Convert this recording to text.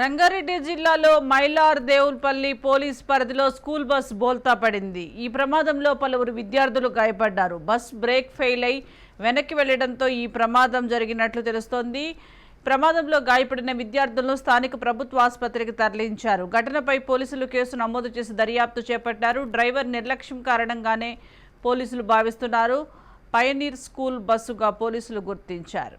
రంగారెడ్డి జిల్లాలో మైలార్ దేవుల్పల్లి పోలీస్ పరిధిలో school bus బోల్తా పడింది. ఈ ప్రమాదంలో పలువురు విద్యార్థులు గాయపడ్డారు. బస్ బ్రేక్ ఫెయిల్ అయి వెనక్కి వెళ్ళడంతో ఈ ప్రమాదం జరిగినట్లు తెలుస్తోంది. ప్రమాదంలో గాయపడిన విద్యార్థులను స్థానిక ప్రభుత్వ ఆసుపత్రికి తరలించారు. ఘటనపై పోలీసులు కేసు నమోదు చేసి దర్యాప్తు చేపట్టారు. డ్రైవర్ నిర్లక్ష్యం కారణంగానే పోలీసులు భావిస్తున్నారు. పయనీర్ స్కూల్ బస్సుగా పోలీసులు గుర్తించారు.